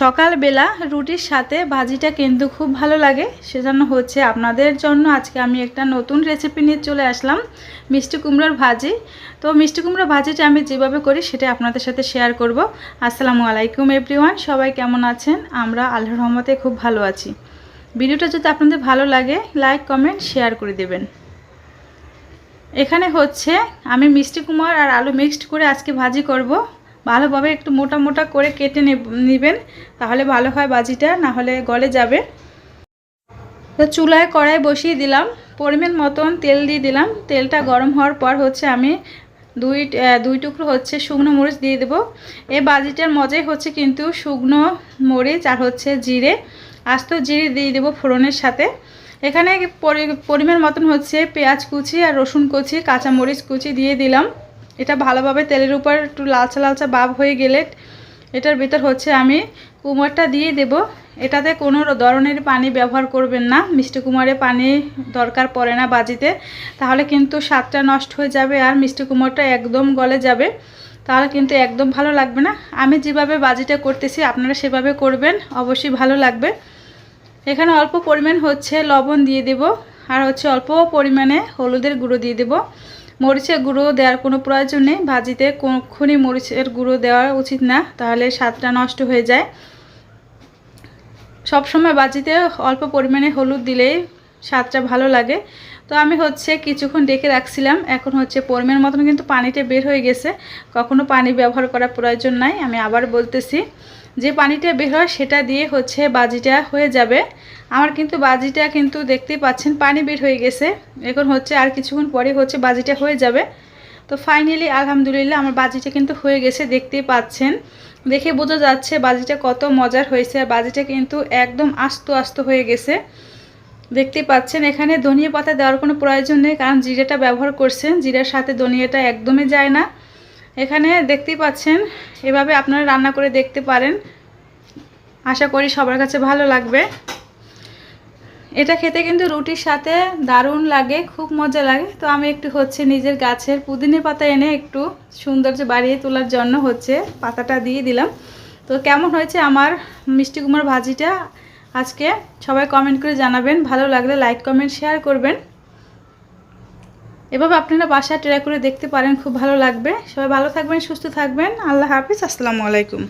সকালবেলা রুটির সাথে ভাজিটা কিন্তু খুব ভালো লাগে। সেজন্য হচ্ছে আপনাদের জন্য আজকে আমি একটা নতুন রেসিপি নিয়ে চলে আসলাম, মিষ্টি কুমড়োর ভাজি। তো মিষ্টি কুমড়ো ভাজিটা আমি যেভাবে করি সেটা আপনাদের সাথে শেয়ার করব। আসসালামু আলাইকুম এভরিওয়ান সবাই কেমন আছেন? আমরা আল্লাহর রহমতে খুব ভালো আছি। ভিডিওটা যদি আপনাদের ভালো লাগে লাইক কমেন্ট শেয়ার করে দেবেন। এখানে হচ্ছে আমি মিষ্টি কুমার আর আলু মিক্সড করে আজকে ভাজি করব। ভালোভাবে একটু মোটা মোটা করে কেটে নেবেন, তাহলে ভালো হয় বাজিটা না হলে গলে যাবে। তো চুলায় কড়াই বসিয়ে দিলাম, পরিমাণ মতন তেল দিয়ে দিলাম। তেলটা গরম হওয়ার পর হচ্ছে আমি দুই দুই টুকরো হচ্ছে শুকনো মরিচ দিয়ে দেবো। এই বাজিটার মজাই হচ্ছে কিন্তু শুকনো মরিচ আর হচ্ছে জিরে। আস্ত জিরে দিয়ে দেবো ফোড়নের সাথে। এখানে পরিমাণ মতন হচ্ছে পেঁয়াজ কুচি আর রসুন কুচি, কাঁচামরিচ কুচি দিয়ে দিলাম। এটা ভালোভাবে তেলের উপর একটু লালচা লালচা ভাব হয়ে গেলে এটার ভিতর হচ্ছে আমি কুমারটা দিয়ে দেব। এটাতে কোনো ধরনের পানি ব্যবহার করবেন না। মিষ্টি কুমারে পানি দরকার পড়ে না বাজিতে। তাহলে কিন্তু স্বাদটা নষ্ট হয়ে যাবে আর মিষ্টি কুমারটা একদম গলে যাবে। তাহলে কিন্তু একদম ভালো লাগবে না। আমি যেভাবে বাজিটা করতেছি আপনারা সেভাবে করবেন, অবশ্যই ভালো লাগবে। এখানে অল্প পরিমাণ হচ্ছে লবণ দিয়ে দেব। আর হচ্ছে অল্প পরিমাণে হলুদের গুঁড়ো দিয়ে দেব। মরিচের গুঁড়ো দেওয়ার কোনো প্রয়োজন নেই। ভাজিতে কখনই মরিচের গুঁড়ো দেওয়া উচিত না, তাহলে স্বাদটা নষ্ট হয়ে যায়। সব সময় বাজিতে অল্প পরিমাণে হলুদ দিলেই স্বাদটা ভালো লাগে। তো আমি হচ্ছে কিছুক্ষণ ডেকে রাখছিলাম, এখন হচ্ছে পরিমাণ মতন কিন্তু পানিটা বের হয়ে গেছে। কখনো পানি ব্যবহার করার প্রয়োজন নাই, আমি আবার বলতেছি। যে পানিটা বের হয় সেটা দিয়ে হচ্ছে বাজিটা হয়ে যাবে। আমার কিন্তু বাজিটা কিন্তু দেখতেই পাচ্ছেন পানি বের হয়ে গেছে। এখন হচ্ছে আর কিছুক্ষণ পরে হচ্ছে বাজিটা হয়ে যাবে। তো ফাইনালি আলহামদুলিল্লাহ, আমার বাজিটা কিন্তু হয়ে গেছে, দেখতেই পাচ্ছেন। দেখে বোঝা যাচ্ছে বাজিটা কত মজার হয়েছে, আর বাজিটা কিন্তু একদম আস্ত আস্ত হয়ে গেছে। দেখতে পাচ্ছেন, এখানে ধনিয়া পাতা দেওয়ার কোনো প্রয়োজন নেই, কারণ জিরাটা ব্যবহার করছেন, জিরার সাথে ধনিয়াটা একদমই যায় না। এখানে দেখতেই পাচ্ছেন, এভাবে আপনারা রান্না করে দেখতে পারেন। আশা করি সবার কাছে ভালো লাগবে। এটা খেতে কিন্তু রুটির সাথে দারুণ লাগে, খুব মজা লাগে। তো আমি একটু হচ্ছে নিজের গাছের পুদিনের পাতা এনে একটু সৌন্দর্য বাড়িয়ে তোলার জন্য হচ্ছে পাতাটা দিয়ে দিলাম। তো কেমন হয়েছে আমার মিষ্টি কুমার ভাজিটা? আজকে সবাই কমেন্ট করে জানাবেন। ভালো লাগলে লাইক কমেন্ট শেয়ার করবেন। এভাবে আপনারা বাসা ট্রাই করে দেখতে পারেন, খুব ভালো লাগবে। সবাই ভালো থাকবেন, সুস্থ থাকবেন। আল্লাহ হাফিজ, আসসালামু আলাইকুম।